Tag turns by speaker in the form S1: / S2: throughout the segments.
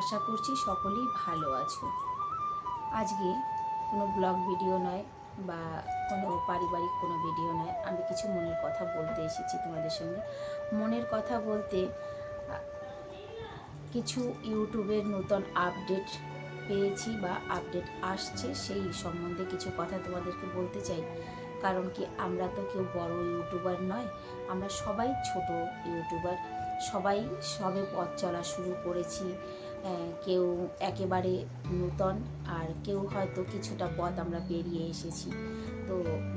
S1: আশা করছি সকলেই ভালো আছো। আজকে কোনো ব্লগ ভিডিও নয় বা কোনো পারিবারিক কোনো ভিডিও নয়। আমি কিছু মনের কথা বলতে এসেছি তোমাদের সঙ্গে। মনের কথা বলতে, কিছু ইউটিউবের নতুন আপডেট পেয়েছি বা আপডেট আসছে সেই সম্বন্ধে কিছু কথা তোমাদেরকে বলতে চাই। কারণ কি আমরা তো কেউ বড় ইউটিউবার নয়, আমরা সবাই ছোট ইউটিউবার। সবাই সবে পথ চলা শুরু করেছি। কেউ একেবারে নূতন আর কেউ হয়তো কিছুটা পথ আমরা পেরিয়ে এসেছি। তো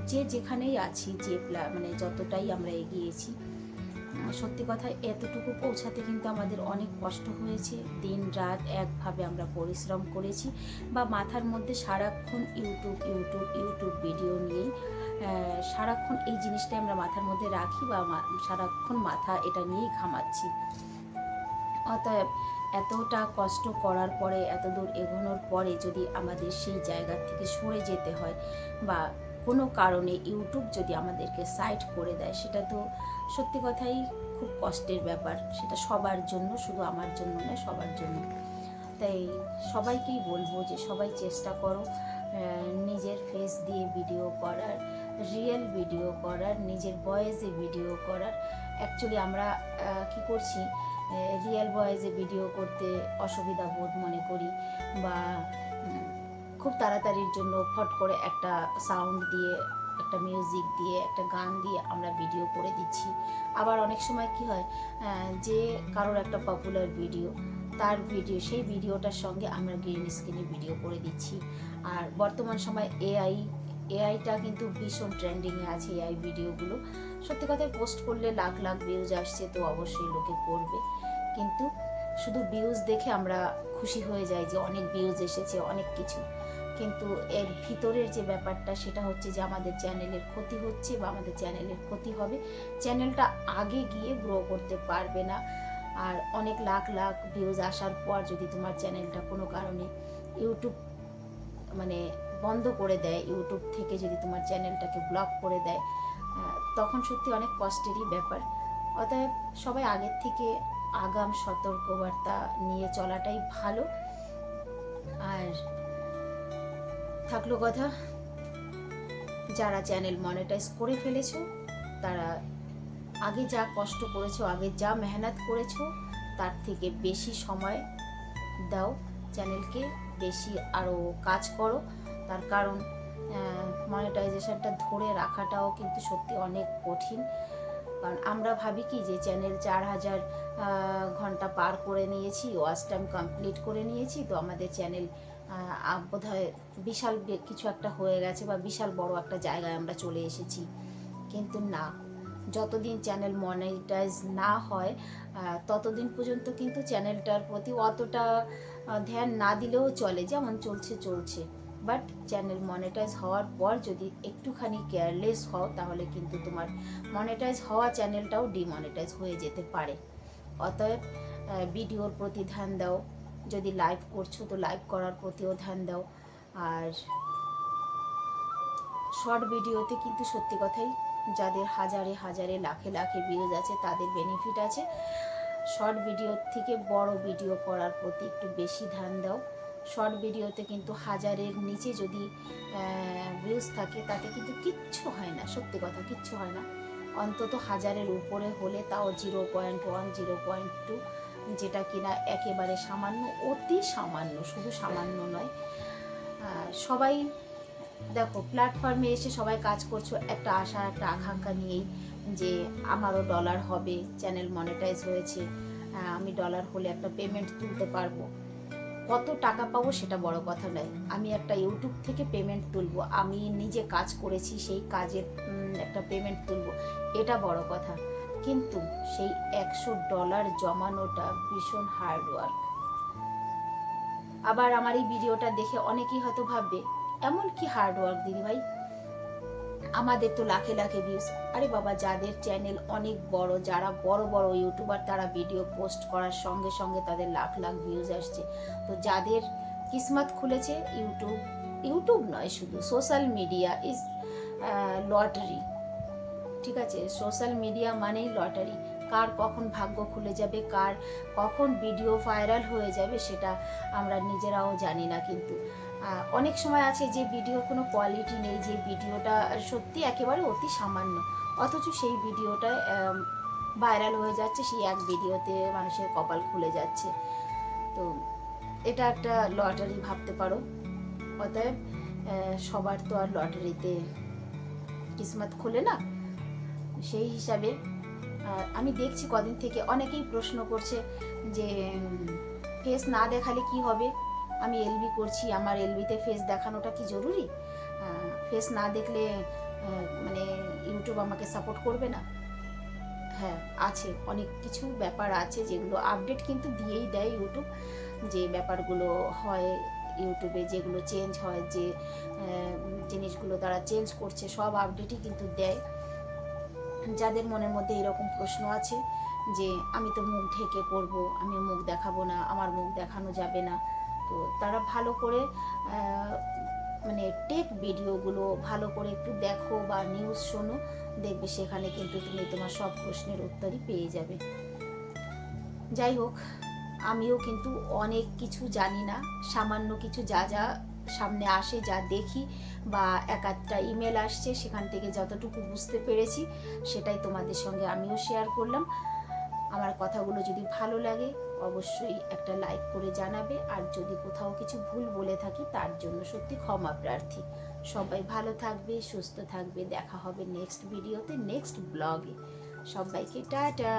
S1: যে যেখানেই আছি, যে মানে যতটাই আমরা এগিয়েছি সত্যি কথা এতটুকু পৌঁছাতে কিন্তু আমাদের অনেক কষ্ট হয়েছে। দিন রাত একভাবে আমরা পরিশ্রম করেছি বা মাথার মধ্যে সারাক্ষণ ইউটিউব ইউটিউব ইউটিউব ভিডিও নিয়েই সারাক্ষণ এই জিনিসটাই আমরা মাথার মধ্যে রাখি বা সারাক্ষণ মাথা এটা নিয়েই ঘামাচ্ছি। অতএব এতটা কষ্ট করার পরে এত দূর এগোনোর পরে যদি আমাদের সেই জায়গা থেকে সরে যেতে হয় বা কোনো কারণে ইউটিউব যদি আমাদেরকে সাইড করে দেয়, সেটা তো সত্যি কথাই খুব কষ্টের ব্যাপার। সেটা সবার জন্য, শুধু আমার জন্য নয়, সবার জন্য। তাই সবাইকেই বলব যে সবাই চেষ্টা করো নিজের ফেস দিয়ে ভিডিও করার রিয়েল ভিডিও করার, নিজের ভয়েসে ভিডিও করার। অ্যাকচুয়ালি আমরা কি করছি রিয়েল ভয়েসে ভিডিও করতে অসুবিধা বোধ মনে করি বা খুব তাড়াতাড়ির জন্য ফট করে একটা সাউন্ড দিয়ে, একটা মিউজিক দিয়ে, একটা গান দিয়ে আমরা ভিডিও করে দিচ্ছি। আবার অনেক সময় কি হয় যে কারোর একটা পপুলার ভিডিও তার ভিডিও সেই ভিডিওটার সঙ্গে আমরা গ্রিন স্ক্রিনে ভিডিও করে দিচ্ছি। আর বর্তমান সময় এআই এআইটা কিন্তু ভীষণ ট্রেন্ডিংয়ে আছে এআই ভিডিওগুলো সত্যি কথায় পোস্ট করলে লাখ লাখ ভিউজ আসছে, তো অবশ্যই লোকে করবে। কিন্তু শুধু ভিউজ দেখে আমরা খুশি হয়ে যাই যে অনেক ভিউজ এসেছে, অনেক কিছু। কিন্তু এর ভিতরের যে ব্যাপারটা, সেটা হচ্ছে যে আমাদের চ্যানেলের ক্ষতি হচ্ছে বা আমাদের চ্যানেলের ক্ষতি হবে। চ্যানেলটা আগে গিয়ে গ্রো করতে পারবে না। আর অনেক লাখ লাখ ভিউজ আসার পর যদি তোমার চ্যানেলটা কোনো কারণে ইউটিউব মানে বন্ধ করে দেয় ইউটিউব থেকে যদি তোমার চ্যানেলটাকে ব্লক করে দেয় তখন সত্যি অনেক কষ্টেরই ব্যাপার। অতএব সবাই আগের থেকে আগাম, সতর্কবার্তা নিয়ে চলাটাই ভালো। আর থাকল কথা, যারা চ্যানেল মনিটাইজ করে ফেলেছো, তারা আগে যা কষ্ট করেছ, আগে যা মেহনত করেছ, তার থেকে বেশি সময় দাও। চ্যানেলকে বেশি আরও কাজ করো। তার কারণ মনিটাইজেশনটা ধরে রাখাটাও কিন্তু সত্যি অনেক কঠিন। কারণ আমরা ভাবি কি যে চ্যানেল চার হাজার ঘণ্টা পার করে নিয়েছি ওয়াচ টাইম কমপ্লিট করে নিয়েছি, তো আমাদের চ্যানেল বোধ হয় বিশাল কিছু একটা হয়ে গেছে বা বিশাল বড় একটা জায়গায় আমরা চলে এসেছি। কিন্তু না, যতদিন চ্যানেল মনিটাইজ না হয় ততদিন পর্যন্ত কিন্তু চ্যানেলটার প্রতি অতটা ধ্যান না দিলেও চলে, যেমন চলছে চলছে। বাট চ্যানেল মনিটাইজ হওয়ার পর যদি একটুখানি কেয়ারলেস হও, তাহলে কিন্তু তোমার মনিটাইজ হওয়া চ্যানেলটাও ডিমনিটাইজ হয়ে যেতে পারে। অতএব ভিডিওর প্রতি ধ্যান দাও। যদি লাইভ করছ, তো লাইভ করার প্রতিও ধ্যান দাও। আর শর্ট ভিডিওতে কিন্তু সত্যি কথাই যাদের হাজারে হাজারে, লাখে লাখে ভিউজ আছে, তাদের বেনিফিট আছে। শর্ট ভিডিওর থেকে বড় ভিডিও করার প্রতি একটু বেশি ধ্যান দাও। শর্ট ভিডিওতে কিন্তু হাজারের নিচে যদি ভিউজ থাকে, তাতে কিন্তু কিচ্ছু হয় না, সত্যি কথা কিচ্ছু হয় না। অন্তত হাজারের উপরে হলে তাও zero point one zero point two যেটা কিনা একেবারে সামান্য, অতি সামান্য, শুধু সামান্য নয়। সবাই, দেখো প্ল্যাটফর্মে এসে সবাই কাজ করছ, একটা আশা, একটা আকাঙ্ক্ষা নিয়েই যে আমারও ডলার হবে চ্যানেল মনিটাইজ হয়েছে আমি ডলার হলে একটা পেমেন্ট তুলতে পারব। কত টাকা পাবো সেটা বড় কথা নয়। আমি একটা ইউটিউব থেকে পেমেন্ট তুলবো। আমি নিজে কাজ করেছি, সেই কাজের একটা পেমেন্ট তুলবো। এটা বড় কথা। কিন্তু সেই একশো ডলার জমানোটা ভীষণ হার্ড ওয়ার্ক আবার আমার এই ভিডিওটা দেখে অনেকেই হয়তো ভাববে, এমন কি হার্ডওয়ার্ক দিদি দিদিভাই? আমাদের তো লাখে লাখে ভিউজ আরে বাবা, যাদের চ্যানেল অনেক বড়, যারা বড় বড় ইউটিউবার তারা ভিডিও পোস্ট করার সঙ্গে সঙ্গে তাদের লাখ লাখ ভিউজ আসছে। তো যাদের কিসমাত খুলেছে ইউটিউব ইউটিউব নয় শুধু সোশ্যাল মিডিয়া ইজ লটারি ঠিক আছে? সোশ্যাল মিডিয়া মানেই লটারি কার কখন ভাগ্য খুলে যাবে, কার কখন ভিডিও ভাইরাল হয়ে যাবে সেটা আমরা নিজেরাও জানি না কিন্তু। অনেক সময় আছে যে ভিডিওর কোনো কোয়ালিটি নেই, যে ভিডিওটা সত্যি একেবারে অতি সামান্য, অথচ সেই ভিডিওটা ভাইরাল হয়ে যাচ্ছে, সেই এক ভিডিওতে মানুষের কপাল খুলে যাচ্ছে। তো এটা একটা লটারি ভাবতে পারো। অতএব সবার তো আর লটারিতে কিসমত খোলে না। সেই হিসাবে আহ, আমি দেখছি কদিন থেকে অনেকেই প্রশ্ন করছে যে ফেস না দেখালে কি হবে? আমি এলবি করছি আমার এলবিতে ফেস দেখানোটা কি জরুরি? ফেস না দেখলে মানে ইউটিউব আমাকে সাপোর্ট করবে না? হ্যাঁ আছে অনেক কিছু ব্যাপার আছে যেগুলো আপডেট কিন্তু দিয়েই দেয় ইউটিউব যে ব্যাপারগুলো হয় ইউটিউবে যেগুলো চেঞ্জ হয় যে জিনিসগুলো তারা চেঞ্জ করছে সব আপডেটই কিন্তু দেয়। যাদের মনের মধ্যে এরকম প্রশ্ন আছে যে, আমি তো মুখ ঢেকে পড়ব, আমি মুখ দেখাবো না, আমার মুখ দেখানো যাবে না। তো তারা ভালো করে মানে টেক ভিডিওগুলো ভালো করে একটু দেখো বা নিউজ শোনো, দেখবে সেখানে কিন্তু তুমি তোমার সব প্রশ্নের উত্তরই পেয়ে যাবে। যাই হোক আমিও কিন্তু অনেক কিছু জানি না। সামান্য কিছু যা যা সামনে আসে, যা দেখি বা এক একটা ইমেল আসছে, সেখান থেকে যতটুকু বুঝতে পেরেছি, সেটাই তোমাদের সঙ্গে আমিও শেয়ার করলাম। আমার কথাগুলো যদি ভালো লাগে, অবশ্যই একটা লাইক করে জানাবে। আর যদি কোথাও কিছু ভুল বলে থাকি, তার জন্য সত্যি ক্ষমা প্রার্থী। সবাই ভালো থাকবে, সুস্থ থাকবে। দেখা হবে নেক্সট ভিডিওতে নেক্সট ব্লগে সবাইকে টাটা!